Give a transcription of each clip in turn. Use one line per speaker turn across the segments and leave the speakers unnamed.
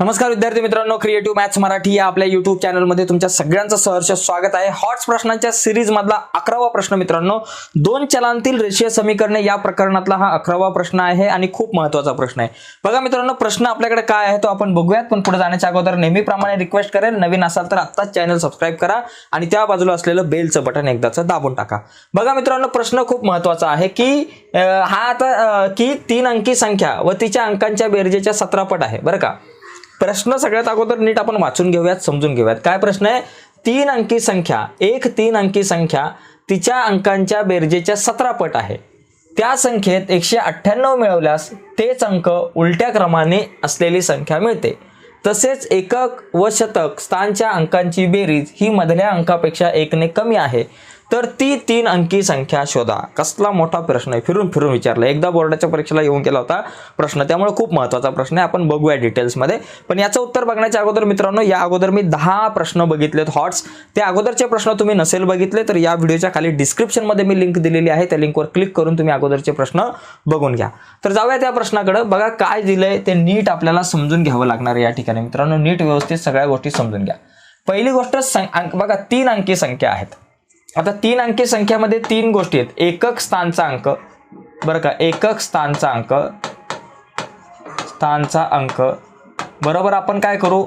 नमस्कार विद्यार्थी मित्रांनो क्रिएटिव्ह मॅथ्स मराठी या आपल्या युट्यूब चॅनलमध्ये तुमच्या सगळ्यांचं सहर्ष स्वागत आहे. हॉट्स प्रश्नांच्या सिरीज मधला अकरावा प्रश्न मित्रांनो दोन चलांतील रेषीय समीकरणे या प्रकरणातला हा अकरावा प्रश्न आहे आणि खूप महत्त्वाचा प्रश्न आहे. बघा मित्रांनो प्रश्न आपल्याकडे काय आहे तो आपण बघूयात पण पुढे जाण्याच्या अगोदर नेहमीप्रमाणे रिक्वेस्ट करेल नवीन असाल तर आत्ताच चॅनल सबस्क्राईब करा आणि त्या बाजूला असलेलं बेलचं बटन एकदाचं दाबून टाका. बघा मित्रांनो प्रश्न खूप महत्त्वाचा आहे की हा आता की तीन अंकी संख्या व तिच्या अंकांच्या बेरजेच्या सतरा पट आहे बरं का? प्रश्न सगळ्यात अगोदर नीट आपण वाचून घेऊयात समजून घेऊयात. काय प्रश्न आहे? तीन अंकी संख्या एक तीन अंकी संख्या तिच्या अंकांच्या बेरजेच्या सतरा पट आहे. त्या संख्येत एकशे अठ्ठ्याण्णव मिळवल्यास तेच अंक उलट्या क्रमाने असलेली संख्या मिळते. तसेच एकक व शतक स्थानच्या अंकांची बेरीज ही मधल्या अंकापेक्षा एकने कमी आहे. तर ती तीन अंकी संख्या शोधा. कसला मोठा प्रश्न आहे? फिरून फिरून विचारला. एकदा बोर्डाच्या परीक्षेला येऊन केला होता प्रश्न. त्यामुळे खूप महत्त्वाचा प्रश्न आहे. आपण बघूया डिटेल्समध्ये पण याचं उत्तर बघण्याच्या अगोदर मित्रांनो या अगोदर मी दहा प्रश्न बघितलेत हॉट्स त्या अगोदरचे प्रश्न तुम्ही नसेल बघितले तर या व्हिडिओच्या खाली डिस्क्रिप्शनमध्ये मी लिंक दिलेली आहे. त्या लिंकवर क्लिक करून तुम्ही अगोदरचे प्रश्न बघून घ्या. तर जाऊया त्या प्रश्नाकडे. बघा काय दिलंय ते नीट आपल्याला समजून घ्यावं लागणार आहे या ठिकाणी. मित्रांनो नीट व्यवस्थित सगळ्या गोष्टी समजून घ्या. पहिली गोष्ट सं- बघा तीन अंकी संख्या आहेत. आता तीन अंकी संख्यामध्ये तीन गोष्टी आहेत. एकक स्थानचा अंक. बरं का? एकक स्थानचा अंक. स्थानचा अंक. बरोबर आपण काय करू?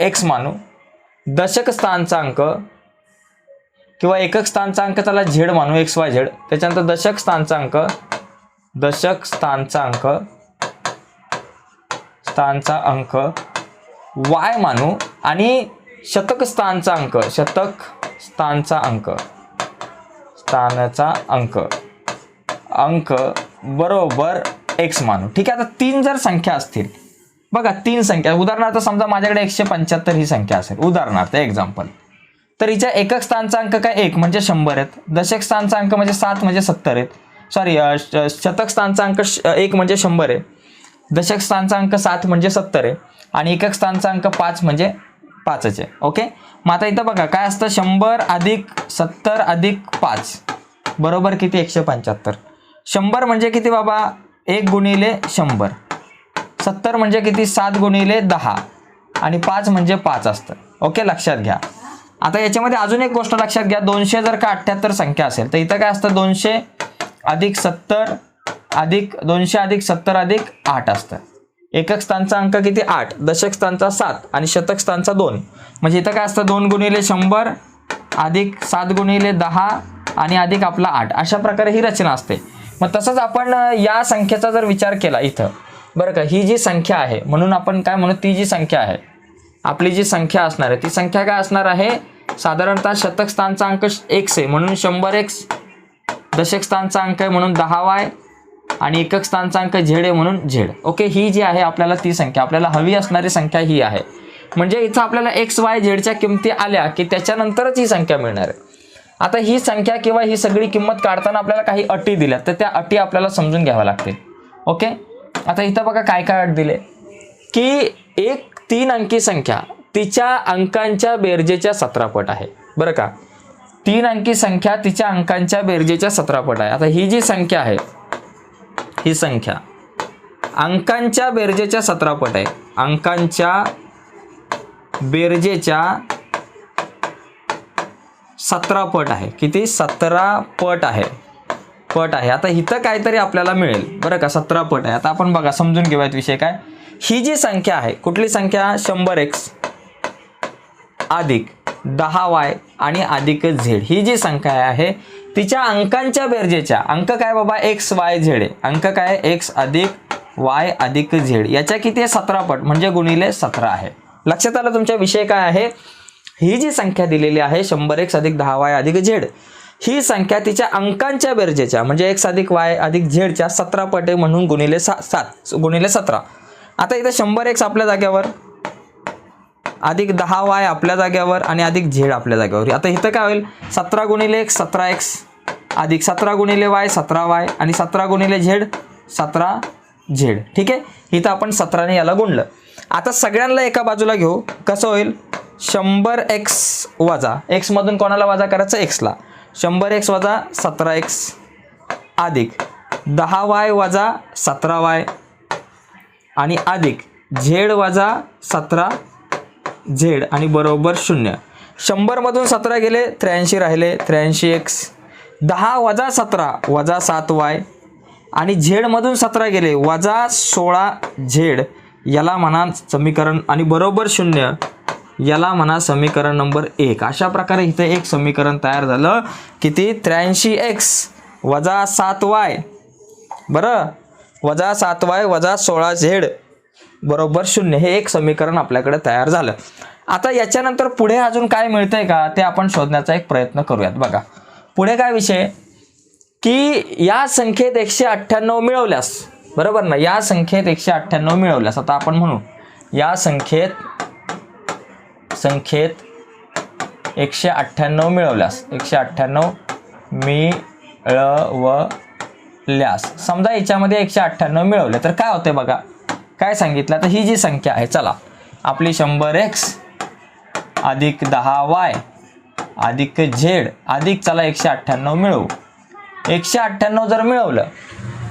एक्स मानू. दशक स्थानचा अंक किंवा एकक स्थानचा अंक त्याला झेड मानू एक्स वाय झेड त्याच्यानंतर दशक स्थानचा अंक. दशक स्थानचा अंक. स्थानचा अंक. वाय मानू. आणि शतक स्थानचा अंक. शतक स्थानचा अंक. स्थानाचा अंक. अंक बरोबर एक्स मानू. ठीक आहे आता तीन जर संख्या असतील बघा तीन संख्या. उदाहरणार्थ समजा माझ्याकडे एकशे पंच्याहत्तर ही संख्या असेल. उदाहरणार्थ एक्झाम्पल तर हिच्या एकक स्थानचा अंक काय? एक म्हणजे शंभर आहेत. दशक स्थानचा अंक म्हणजे सात म्हणजे सत्तर आहेत. सॉरी शतक स्थानचा अंक श- एक म्हणजे शंभर आहे. दशक स्थानचा अंक सात म्हणजे सत्तर आहे. आणि एकक स्थानचा अंक पाच म्हणजे पाचच. आहे ओके? मग आता इथं बघा काय असतं? शंभर अधिक सत्तर अधिक पाच. बरोबर किती? एकशे पंच्याहत्तर. शंभर म्हणजे किती बाबा? एक गुणिले शंभर. सत्तर म्हणजे किती? सात गुणिले दहा. आणि पाच म्हणजे पाच असतं. ओके? लक्षात घ्या. आता याच्यामध्ये अजून एक गोष्ट लक्षात घ्या. दोनशे जर का अठ्ठ्याहत्तर संख्या असेल तर इथं काय असतं? दोनशे अधिक सत्तर अधिक दोनशे अधिक सत्तर अधिक आठ असतं. एकक स्थानचा अंक किती? आठ. दशक स्थानचा सात आणि शतक स्थानचा दोन. म्हणजे इथं काय असतं? दोन गुणिले शंभर अधिक सात गुणिले दहा आणि अधिक आपला आठ. अशा प्रकारे ही रचना असते. मग तसंच आपण या संख्येचा जर विचार केला इथं बरं का ही जी संख्या आहे म्हणून आपण काय म्हणू ती जी संख्या आहे आपली जी संख्या असणार आहे ती संख्या काय असणार आहे? साधारणतः शतक स्थानचा अंक एक्स आहे म्हणून शंभर एक्स दशक स्थानचा अंक आहे म्हणून दहा वाय आणि एकक स्थानचा अंक झेड आहे म्हणून झेड. ओके ही जी आहे आपल्याला ती संख्या. आपल्याला हवी असणारी संख्या ही आहे. म्हणजे इथं आपल्याला एक्स वाय झेडच्या किमती आल्या की त्याच्यानंतरच ही संख्या मिळणार आहे. आता ही संख्या किंवा ही सगळी किंमत काढताना आपल्याला काही अटी दिल्या तर त्या अटी आपल्याला समजून घ्याव्या लागतील. ओके? आता इथं बघा काय काय अट दिले. की एक तीन अंकी संख्या तिच्या अंकांच्या बेरजेच्या सतरापट आहे. बरं का? तीन अंकी संख्या तिच्या अंकांच्या बेरजेच्या सतरापट आहे. आता ही जी संख्या आहे ही संख्या. अंकांच्या बेरजेच्या सतरा पट आहे अंकांच्या बेरजेच्या सतरा पट आहे. किती? सतरा पट आहे. पट आहे. आता इथं काहीतरी आपल्याला मिळेल. बरं का? सतरा पट आहे. आता आपण बघा समजून घेऊयात विषय काय. ही जी संख्या आहे कुठली संख्या? शंभर एक्स अधिक दहा वाय आणि अधिक झेड. ही जी संख्या आहे तिच्या अंकांच्या बेरजेच्या. अंक काय बाबा? एक्स वाय झेड आहे. अंक काय? एक्स अधिक वाय अधिक झेड. याच्या किती आहे? सतरा पट. म्हणजे गुणिले सतरा आहे. लक्षात आलं तुमच्या विषय काय आहे? ही जी संख्या दिलेली आहे शंभर एक्स अधिक दहा वाय अधिक झेड ही संख्या तिच्या अंकांच्या बेरजेच्या म्हणजे एक्स अधिक वाय अधिक झेडच्या सतरा पटे म्हणून गुणिले सा सात गुणिले सतरा. आता इथं शंभर एक्स आपल्या जाग्यावर अधिक दहा वाय आपल्या जाग्यावर आणि अधिक झेड आपल्या जाग्यावर आता इथं काय होईल? सतरा गुणिले एक्स सतरा एक्स अधिक सतरा गुणिले वाय सतरा वाय आणि सतरा गुणिले झेड सतरा झेड. ठीक आहे? इथं आपण सतराने याला गुणलं. आता सगळ्यांना एका बाजूला घेऊ. कसं होईल? शंभर एक्स वजा एक्समधून कोणाला वजा करायचं? एक्सला. शंभर एक्स वजा सतरा एक्स अधिक. दहा वाय वजा सतरा वाय आणि अधिक. झेड वजा सतरा झेड आणि बरोबर शून्य. शंभरमधून सतरा गेले त्र्याऐंशी राहिले त्र्याऐंशी एक्स दहा वजा सतरा वजा सात वाय. आणि झेडमधून सतरा गेले वजा सोळा झेड. याला म्हणा समीकरण आणि बरोबर शून्य. याला म्हणा समीकरण नंबर एक. अशा प्रकारे इथं एक समीकरण तयार झालं किती त्र्याऐंशी एक्स वजा सात वाय. बरं? वजा सात वाय वजा सोळा झेड बरोबर शून्य. हे एक समीकरण आपल्याकडे तयार झालं. आता याच्यानंतर पुढे अजून काय मिळतंय का? ते आपण शोधण्याचा एक प्रयत्न करूयात. बघा. पुढे काय विषय? की या संख्येत एकशे अठ्ठ्याण्णव मिळवल्यास बरोबर ना? या संख्येत एकशे अठ्ठ्याण्णव मिळवल्यास आता आपण म्हणू या संख्येत संख्येत एकशे अठ्ठ्याण्णव मिळवल्यास एकशे अठ्ठ्याण्णव मिळवल्यास समजा याच्यामध्ये एकशे अठ्ठ्याण्णव मिळवले तर काय होते बघा? काय सांगितलं? तर ही जी संख्या आहे चला आपली शंभर एक्स अधिक दहा वाय अधिक झेड अधिक चला एकशे अठ्ठ्याण्णव मिळवू. एकशे अठ्ठ्याण्णव जर मिळवलं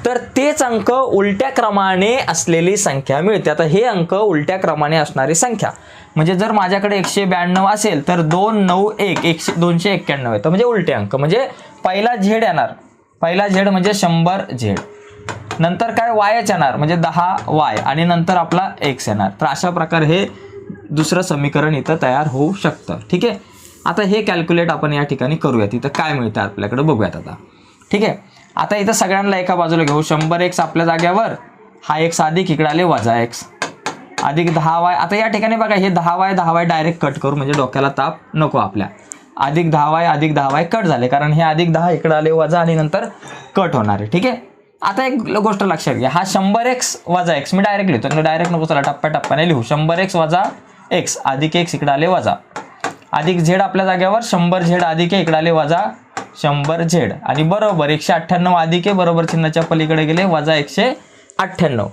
तर तेच अंक उलट्या क्रमाने असलेली संख्या मिळते. आता हे अंक उलट्या क्रमाने असणारी संख्या. म्हणजे जर माझ्याकडे एकशे ब्याण्णव असेल तर दोन नऊ एक एकशे दोनशे एक्क्याण्णव येतं म्हणजे उलटे अंक. म्हणजे पहिला झेड येणार. पहिला झेड म्हणजे शंभर झेड. नंतर काय? वायच येणार. म्हणजे दहा वाय. आणि नंतर आपला एक्स येणार. तर अशा प्रकारे हे दुसरं समीकरण इथं तयार होऊ शकतं. ठीक आहे? आता हे कॅल्क्युलेट आपण या ठिकाणी करूयात. इथं काय मिळतं आपल्याकडे बघूयात आता. ठीक आहे? आता इथं सगळ्यांना एका बाजूला घेऊ. शंभर एक्स आपल्या जाग्यावर हा एक्स अधिक इकडे आले वजा एक्स अधिक दहा वाय आता या ठिकाणी बघा हे दहा वाय दहा वाय डायरेक्ट कट करू. म्हणजे डोक्याला ताप नको आपल्या. अधिक दहा वाय अधिक दहा वाय कट झाले. कारण हे अधिक दहा इकडे आले वजा आणि नंतर कट होणार आहे. ठीक आहे? आता एक गोष्ट लक्षात घ्या. हा शंभर एक्स वजा एक्स मी डायरेक्ट लिहितो. डायरेक्ट नको चला टप्प्याटप्प्याने लिहू. शंभर एक्स वजा एक्स अधिक एक्स इकडे आले वजा. अधिक झेड आपल्या जागेवर शंभर झेड अधिक आहे इकडे आले वजा शंभर झेड. आणि बरोबर एकशे अठ्ठ्याण्णव अधिक आहे बरोबर चिन्हाच्या पलीकडे गेले वजा एकशे अठ्ठ्याण्णव.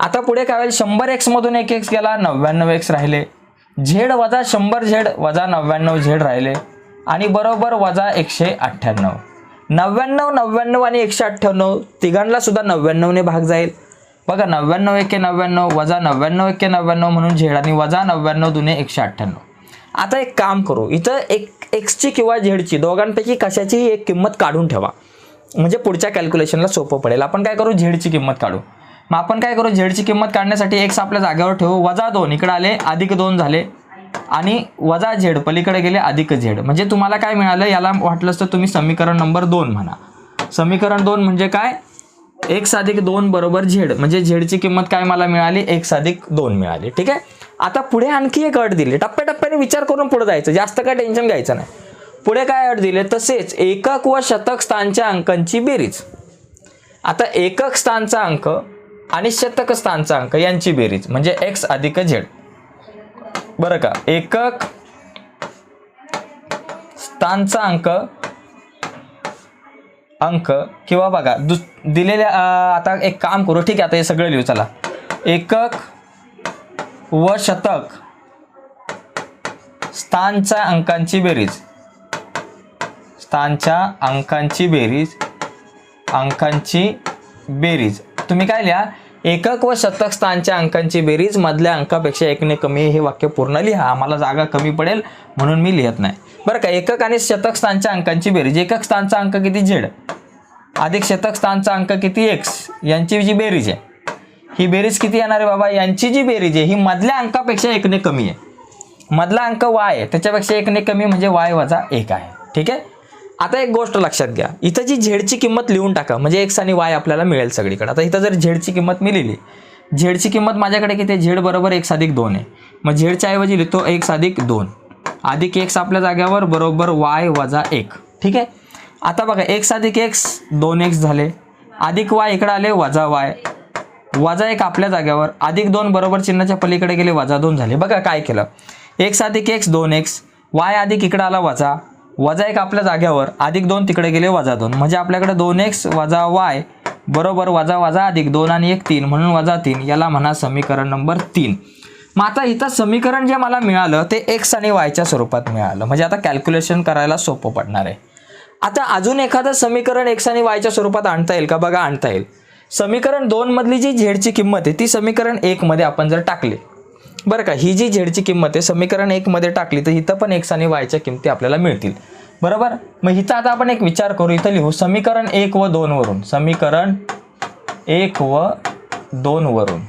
आता पुढे काय होईल? शंभर एक्स मधून एक एक्स गेला नव्याण्णव एक्स राहिले. झेड वजा शंभर झेड वजा नव्याण्णव झेड राहिले. आणि बरोबर वजा एकशे अठ्ठ्याण्णव. नव्याण्णव नव्याण्णव आणि एकशे अठ्ठ्याण्णव तिघांना सुद्धा नव्याण्णवने भाग जाईल. बघा नव्याण्णव एके नव्याण्णव वजा नव्याण्णव एके नव्याण्णव म्हणून झेड आणि वजा नव्याण्णव दुने एकशे अठ्ठ्याण्णव. आता एक काम करू इथं एक एक्सची किंवा झेडची दोघांपैकी कशाचीही एक किंमत काढून ठेवा. म्हणजे पुढच्या कॅल्क्युलेशनला सोपं पडेल. आपण काय करू? झेडची किंमत काढू. मग आपण काय करू? झेडची किंमत काढण्यासाठी एक्स आपल्या जागेवर ठेवू. वजा दोन. इकडे आले अधिक दोन झाले. आणि वजा झेड. पलीकडे गेले अधिक झेड. म्हणजे तुम्हाला काय मिळालं? याला वाटलंच तर तुम्ही समीकरण नंबर दोन म्हणा. समीकरण दोन म्हणजे काय? एक्स अधिक दोन बरोबर झेड. म्हणजे झेडची किंमत काय मला मिळाली? एक्स अधिक दोन मिळाली. ठीक आहे? आता पुढे आणखी एक अट दिली. टप्प्याटप्प्याने विचार करून पुढे जायचं. जास्त काय टेन्शन घ्यायचं नाही. पुढे काय अट दिले? तसेच एकक व शतक स्थानच्या अंकांची बेरीज. आता एकक स्थानचा अंक आणि शतक स्थानचा अंक यांची बेरीज. म्हणजे एक्स अधिक झेड बरं का? एकक स्थानचा अंक अंक किंवा बघा दुस दिलेल्या आता एक काम करू. ठीक आहे आता हे सगळं लिहू. चला. एकक व शतक. स्थानच्या अंकांची बेरीज. स्थानच्या अंकांची बेरीज. अंकांची बेरीज. तुम्ही काय लिहा? एकक व शतक स्थानच्या अंकांची बेरीज. मधल्या अंकापेक्षा एकने कमी हे वाक्य पूर्ण लिहा. आम्हाला जागा कमी पडेल म्हणून मी लिहित नाही. बरं का? एकक आणि शतक स्थानच्या अंकांची बेरीज. एकक स्थानचा अंक किती? झेड. अधिक शतक स्थानचा अंक किती? एक्स यांची जी बेरीज आहे. ही बेरीज किती येणार आहे बाबा? यांची जी बेरीज आहे ही मधल्या अंकापेक्षा एकने कमी आहे. मधला अंक वाय आहे त्याच्यापेक्षा एकने कमी म्हणजे वाय वजा एक आहे. ठीक आहे? आता एक गोष्ट लक्षात घ्या. इथं जी झेडची किंमत लिहून टाका म्हणजे एक्स आणि वाय आपल्याला मिळेल सगळीकडे. आता इथं जर झेडची किंमत मी लिहिली झेडची किंमत माझ्याकडे किती आहे? झेड बरोबर एक्स अधिक दोन आहे. मग झेडच्या ऐवजी लिहितो एक्स अधिक दोन. अधिक एक्स आपल्या जाग्यावर बरोबर वाय वजा एक. ठीक आहे? आता बघा एक्स अधिक एक्स दोन एक्स झाले. अधिक वाय इकडं आले वजा वाय. वजा एक आपल्या जाग्यावर अधिक दोन बरोबर चिन्हाच्या पलीकडे गेले वजा दोन झाले. बघा काय केलं. एक्स अधिक एक्स दोन एक्स वाय अधिक इकडे आला वजा. वजा एक आपल्या जाग्यावर अधिक दोन तिकडे गेले वजा दोन. म्हणजे आपल्याकडे दोन एक्स वजा वाय बरोबर वजा वजा अधिक दोन आणि एक तीन म्हणून वजा तीन. याला म्हणा समीकरण नंबर तीन. मग आता इथं समीकरण जे मला मिळालं ते एक्स आणि वायच्या स्वरूपात मिळालं. म्हणजे आता कॅल्क्युलेशन करायला सोपं पडणार आहे. आता अजून एखादं समीकरण एक्स आणि वायच्या स्वरूपात आणता येईल का? बघा आणता येईल. समीकरण दोन मधली जी झेडची किंमत आहे ती समीकरण एक मध्ये आपण जर टाकली. बरं का? ही जी झेडची किंमत आहे समीकरण एक मध्ये टाकली तर इथं पण एक्स आणि वायच्या किमती आपल्याला मिळतील. बरोबर? मग इथं आता आपण एक विचार करू इथं लिहू. समीकरण एक व दोन वरून. समीकरण एक व दोन वरून.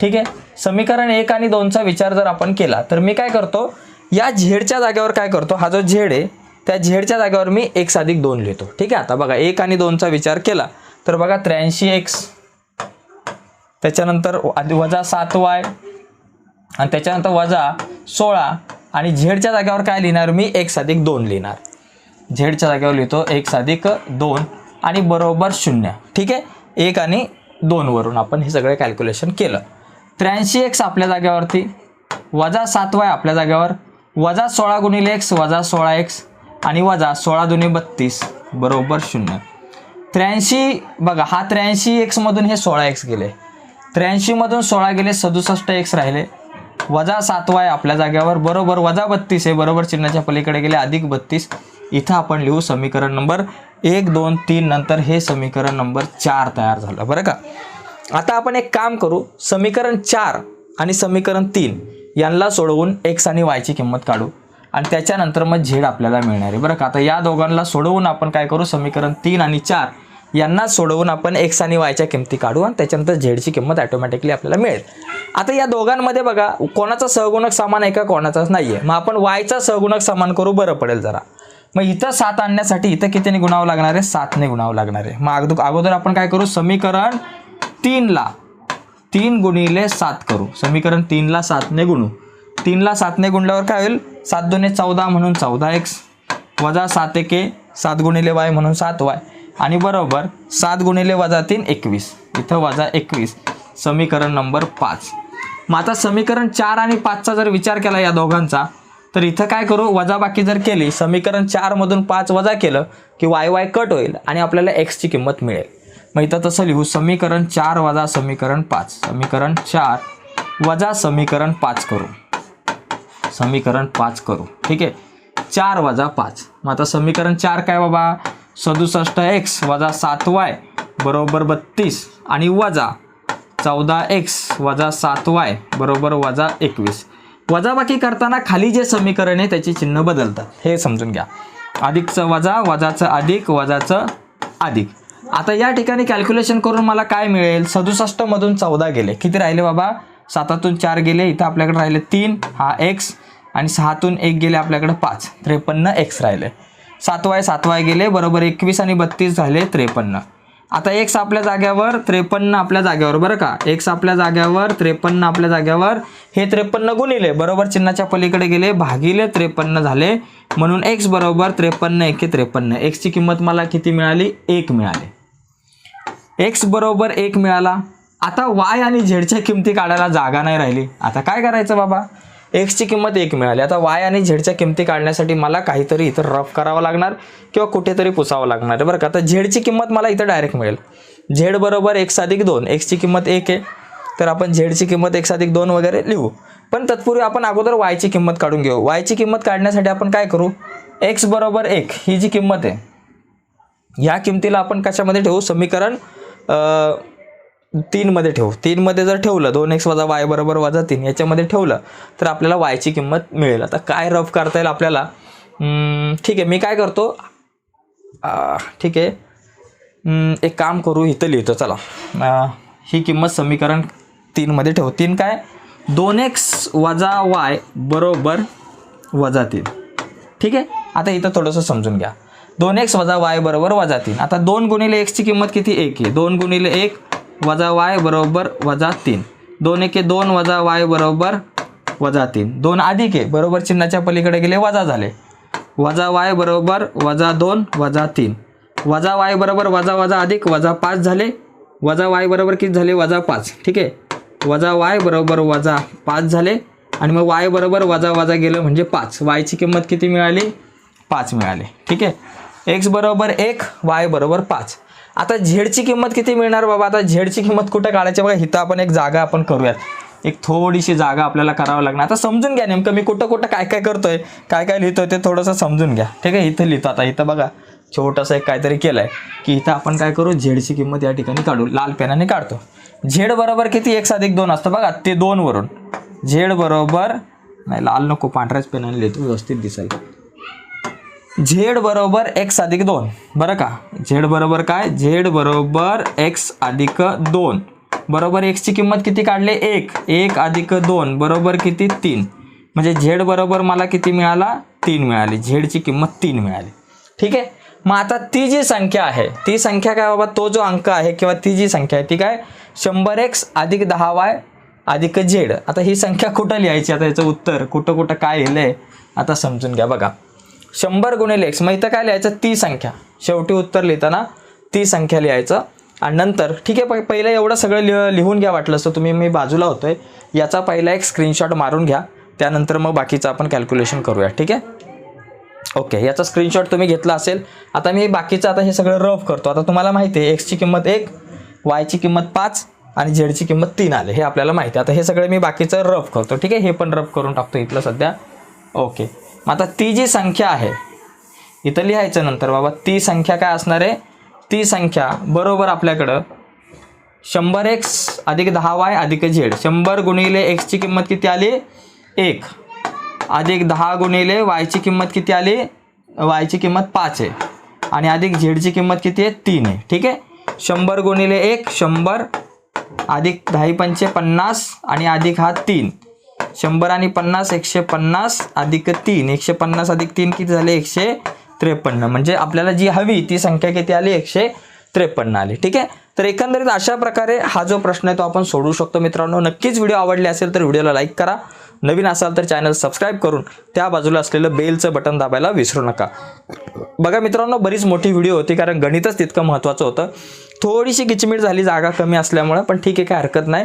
ठीक आहे? समीकरण एक आणि दोनचा विचार जर आपण केला तर मी काय करतो? या झेडच्या जागेवर काय करतो? हा जो झेड आहे त्या झेडच्या जागेवर मी एक अधिक दोन लिहितो. ठीक आहे? आता बघा एक आणि दोनचा विचार केला. तर बघा त्र्याऐंशी एक्स त्याच्यानंतर वजा सात वाय आणि त्याच्यानंतर वजा सोळा. आणि झेडच्या जागेवर काय लिहिणार मी? एक अधिक दोन लिहिणार. झेडच्या जागेवर लिहितो एक अधिक दोन आणि बरोबर शून्य. ठीक आहे? एक आणि दोनवरून आपण हे सगळे कॅल्क्युलेशन केलं. त्र्याऐंशी एक्स आपल्या जागेवरती वजा सात वाय आपल्या जागेवर वजा सोळा गुणिले एक्स वजा सोळा एक्स आणि वजा सोळा दुनी बत्तीस बरोबर शून्य. त्र्याऐंशी बघा हा त्र्याऐंशी एक्समधून हे सोळा एक्स गेले. त्र्याऐंशीमधून सोळा गेले सदुसष्ट एक्स राहिले. वजा सातवा आहे आपल्या जाग्यावर बरोबर वजा बत्तीस आहे बरोबर चिन्हाच्या पलीकडे गेले अधिक बत्तीस. इथं आपण लिहू समीकरण नंबर एक दोन तीन नंतर हे समीकरण नंबर चार तयार झालं बरं का? आता आपण एक काम करू समीकरण चार आणि समीकरण तीन यांना सोडवून एक्स आणि वायची किंमत काढू. आणि त्याच्यानंतर मग झेड आपल्याला मिळणार आहे बरं का? आता या दोघांना सोडवून आपण काय करू समीकरण तीन आणि चार यांना सोडवून आपण एक्स आणि वायच्या किमती काढू आणि त्याच्यानंतर झेडची किंमत ऑटोमॅटिकली आपल्याला मिळेल. आता या दोघांमध्ये बघा कोणाचा सहगुणक समान आहे का कोणाचाच नाही आहे मग आपण वायचा सहगुणक समान करू बरं पडेल जरा. मग इथं सात आणण्यासाठी इथं कितीने गुणावं लागणार आहे? सातने गुणावं लागणार आहे. मग अगोदर अगोदर आपण काय करू? समीकरण तीनला तीन गुणिले सात करू. समीकरण तीनला सातने गुणू. तीनला सातने गुणल्यावर काय होईल? सात दोन्ही चौदा म्हणून चौदा एक्स वजा सात एके सात गुणिले वाय म्हणून सात वाय आणि बरोबर सात गुणिले वजा तीन एकवीस. इथं वजा एकवीस. समीकरण नंबर पाच. मग आता समीकरण चार आणि पाचचा जर विचार केला या दोघांचा तर इथं काय करू? वजाबाकी जर केली समीकरण चारमधून पाच वजा केलं की वाय वाय कट होईल आणि आपल्याला एक्सची किंमत मिळेल. मग इथं तसं लिहू समीकरण चार वजा समीकरण पाच. समीकरण चार वजा समीकरण पाच करू. समीकरण पाच करू. ठीक आहे? चार वजा पाच. मग आता समीकरण चार काय बाबा? सदुसष्ट एक्स वजा सात वाय बरोबर बत्तीस आणि वजा चौदा एक्स वजा सात वाय बरोबर वजा एकवीस. वजाबाकी करताना खाली जे समीकरण आहे त्याची चिन्ह बदलतात. हे समजून घ्या. अधिकचं वजा वजाचं अधिक वजाचं अधिक. आता या ठिकाणी कॅल्क्युलेशन करून मला काय मिळेल? सदुसष्टमधून चौदा गेले. किती राहिले बाबा? सातातून चार गेले. इथं आपल्याकडे राहिले तीन. हा एक्स आणि सहातून एक गेले आपल्याकडे पाच. त्रेपन्न एक्स राहिले. सातवाय सातवाय गेले बरोबर एकवीस आणि बत्तीस झाले त्रेपन्न. आता एक्स आपल्या जाग्यावर त्रेपन्न आपल्या जाग्यावर बरं का? एक्स आपल्या जाग्यावर त्रेपन्न आपल्या जाग्यावर हे त्रेपन्न गुणिले बरोबर चिन्हाच्या पलीकडे गेले भागिले त्रेपन्न झाले म्हणून एक्स बरोबर त्रेपन्न एके त्रेपन्न. एक्सची किंमत मला किती मिळाली? एक मिळाली. एक्स बरोबर एक मिळाला. आता वाय आणि झेडच्या किमती काढायला जागा नाही राहिली. आता काय करायचं बाबा? एक्सची किंमत एक मिळाली. आता वाय आणि झेडच्या किमती काढण्यासाठी मला काहीतरी इथं रफ करावं लागणार किंवा कुठेतरी पुसावं लागणार आहे बरं का? आता झेडची किंमत मला इथं डायरेक्ट मिळेल. झेड बरोबर एक्स अधिक दोन. एक्सची किंमत एक आहे. तर आपण झेडची किंमत एक्स अधिक दोन वगैरे लिहू. पण तत्पूर्वी आपण अगोदर वायची किंमत काढून घेऊ. वायची किंमत काढण्यासाठी आपण काय करू? एक्स बरोबर एक ही जी किंमत आहे या किमतीला आपण कशामध्ये ठेवू? समीकरण तीनमध्ये ठेवू. तीनमध्ये जर ठेवलं दोन एक्स वजा वाय बरोबर वजा तीन याच्यामध्ये ठेवलं तर आपल्याला वायची किंमत मिळेल. आता काय रफ करता येईल आपल्याला? ठीक आहे मी काय करतो? ठीक आहे. एक काम करू इथं लिहितो चला. आ, ही किंमत समीकरण तीनमध्ये ठेवू. तीन काय? दोन एक्स वजा वाय बरोबर वजा तीन. ठीक आहे? आता इथं थोडंसं समजून घ्या. दोन एक्स वजा वाय बरोबर वजा तीन. आता दोन गुणिले एक्सची किंमत किती? एक आहे. दोन गुणिले एक वजा वाय बरोबर वजा तीन. दोन एके दोन वजा वाय बरोबर वजा तीन. दोन अधिक आहे. बरोबर चिन्हाच्या पलीकडे गेले वजा झाले. वजा वाय बरोबर वजा दोन वजा तीन. वजा वाय बरोबर वजा वजा अधिक वजा पाच झाले. वजा वाय बरोबर किती झाले? वजा पाच. ठीक आहे? वजा वाय बरोबर वजा पाच झाले. आणि मग वाय बरोबर वजा वजा गेलं म्हणजे पाच. वायची किंमत किती मिळाली? पाच मिळाली. ठीक आहे? एक्स बरोबर एक वाय बरोबर पाच. आता झेडची किंमत किती मिळणार बाबा? आता झेडची किंमत कुठं काढायची? बघा इथं आपण एक जागा आपण करूयात. एक थोडीशी जागा आपल्याला करावं लागणार. आता समजून घ्या नेमकं मी कुठं कुठं काय काय करतोय काय काय लिहितोय ते थोडंसं समजून घ्या. ठीक आहे? इथं लिहितो आता. इथं बघा छोटंसं एक काहीतरी केलं आहे की इथं आपण काय करू? झेडची किंमत या ठिकाणी काढू. लाल पेनाने काढतो. झेड बरोबर किती? एक अधिक दोन असतं बघा. ते दोनवरून झेड बरोबर नाही लाल नको पांढऱ्याच पेनाने लिहितो. व्यवस्थित दिसेल. झेड बरोबर एक्स अधिक दोन. बरं का? झेड बरोबर काय? झेड बरोबर एक्स अधिक दोन. बरोबर एक्सची किंमत किती काढले? एक. एक अधिक दोन बरोबर किती? तीन. म्हणजे झेड बरोबर मला किती मिळाला? तीन मिळाली. झेडची किंमत तीन मिळाली. ठीक आहे? मग आता ती जी संख्या आहे ती संख्या काय बाबा? तो जो अंक आहे किंवा ती जी संख्या आहे ती काय? शंभर एक्स अधिक दहा वाय अधिक झेड. आता ही संख्या कुठं लिहायची? आता याचं उत्तर कुठं कुठं काय लिहिलं आहे आता समजून घ्या बघा. शंभर गुणिले एक्स मग इथं काय लिहायचं? ती संख्या. शेवटी उत्तर लिहिताना ती संख्या लिहायचं. आणि नंतर ठीक आहे प- पहिलं एवढं सगळं लिह लिहून घ्या वाटलं असतं तुम्ही मी बाजूला होतो आहे याचा पहिला एक स्क्रीनशॉट मारून घ्या. त्यानंतर मग बाकीचं आपण कॅल्क्युलेशन करूया ठीक आहे? ओके याचा स्क्रीनशॉट तुम्ही घेतला असेल. आता मी बाकीचं आता हे सगळं रफ करतो. आता तुम्हाला माहिती आहे एक्सची किंमत एक वायची किंमत पाच आणि झेडची किंमत तीन आले. हे आपल्याला माहिती आहे. आता हे सगळं मी बाकीचं रफ करतो. ठीक आहे हे पण रफ करून टाकतो इथलं सध्या. ओके मग आता ती जी संख्या आहे इथं लिहायचं नंतर बाबा ती संख्या काय असणार आहे? ती संख्या बरोबर आपल्याकडं शंभर एक्स अधिक दहा वाय अधिक झेड. शंभर गुणिले एक्सची किंमत किती आली? एक. अधिक दहा गुणिले वायची किंमत किती आली? वायची किंमत पाच आहे. आणि अधिक झेडची किंमत किती आहे? तीन आहे. ठीक आहे? शंभर गुणिले एक शंभर अधिक दहा पंचे पन्नास आणि अधिक हा तीन. शंभर आणि पन्नास एकशे पन्नास अधिक तीन. एकशे पन्नास अधिक तीन किती झाले? एकशे त्रेपन्न. म्हणजे आपल्याला जी हवी ती संख्या किती आली? एकशे त्रेपन्न आली. ठीक आहे? तर एकंदरीत अशा प्रकारे हा जो प्रश्न आहे तो आपण सोडवू शकतो मित्रांनो. नक्कीच व्हिडिओ आवडले असेल तर व्हिडिओला लाईक करा. नवीन असाल तर चॅनल सबस्क्राईब करून त्या बाजूला असलेलं बेलचं बटन दाबायला विसरू नका. बघा मित्रांनो बरीच मोठी व्हिडिओ होती कारण गणितच तितकं महत्त्वाचं होतं. थोडीशी किचमिट झाली जागा कमी असल्यामुळं पण ठीक आहे काय हरकत नाही.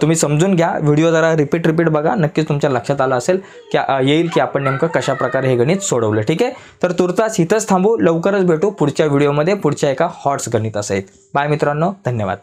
तुम्ही समजून घ्या. व्हिडिओ जरा रिपीट रिपीट बघा. नक्कीच तुमच्या लक्षात आलं असेल की येईल की आपण नेमकं कशा प्रकारे हे गणित सोडवलं ठीक आहे? तर तुर्तास इथंच थांबू. लवकरच भेटू पुढच्या व्हिडिओमध्ये पुढच्या एका हॉट्स गणित असेल बाय मित्रांनो. धन्यवाद.